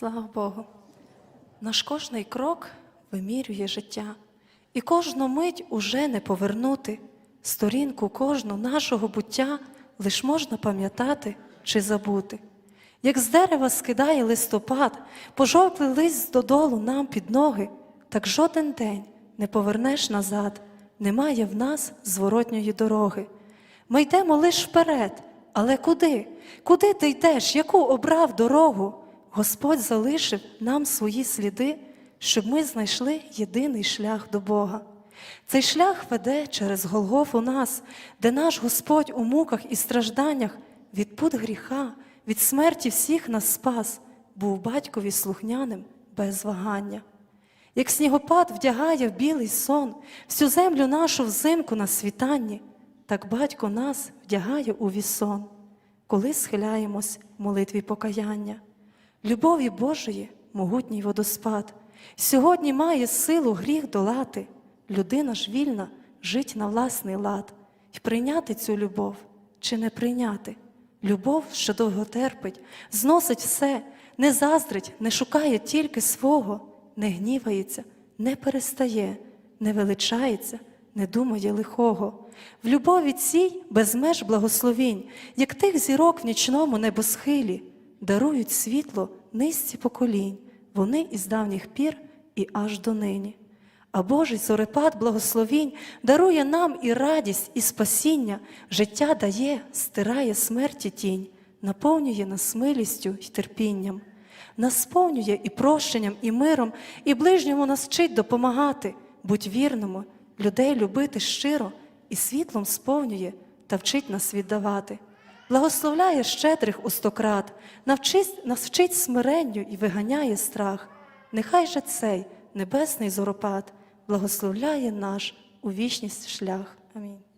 Слава Богу. Наш кожний крок вимірює життя, і кожну мить уже не повернути. Сторінку кожну нашого буття лиш можна пам'ятати чи забути. Як з дерева скидає листопад, пожовклий лист додолу нам під ноги, так жоден день не повернеш назад, немає в нас зворотньої дороги. Ми йдемо лиш вперед, але куди? Куди ти йдеш? Яку обрав дорогу? Господь залишив нам свої сліди, щоб ми знайшли єдиний шлях до Бога. Цей шлях веде через Голгофу нас, де наш Господь у муках і стражданнях від пут гріха, від смерті всіх нас спас, був батькові слухняним без вагання. Як снігопад вдягає в білий сон всю землю нашу взимку на світанні, так батько нас вдягає у вісон, коли схиляємось в молитві покаяння. Любові Божої могутній водоспад, сьогодні має силу гріх долати. Людина ж вільна жить на власний лад і прийняти цю любов чи не прийняти. Любов, що довго терпить, зносить все, не заздрить, не шукає тільки свого, не гнівається, не перестає, не величається, не думає лихого. В любові цій без меж благословінь, як тих зірок в нічному небосхилі, дарують світло низці поколінь, вони із давніх пір і аж до нині. А Божий зорепад благословінь дарує нам і радість, і спасіння, життя дає, стирає смерті тінь, наповнює нас милістю й терпінням, нас сповнює і прощенням, і миром, і ближньому нас вчить допомагати, будь вірному, людей любити щиро і світлом сповнює та вчить нас віддавати. Благословляє щедрих у стократ, навчить, смиренню і виганяє страх. Нехай же цей небесний зоропад благословляє наш у вічність шлях. Амінь.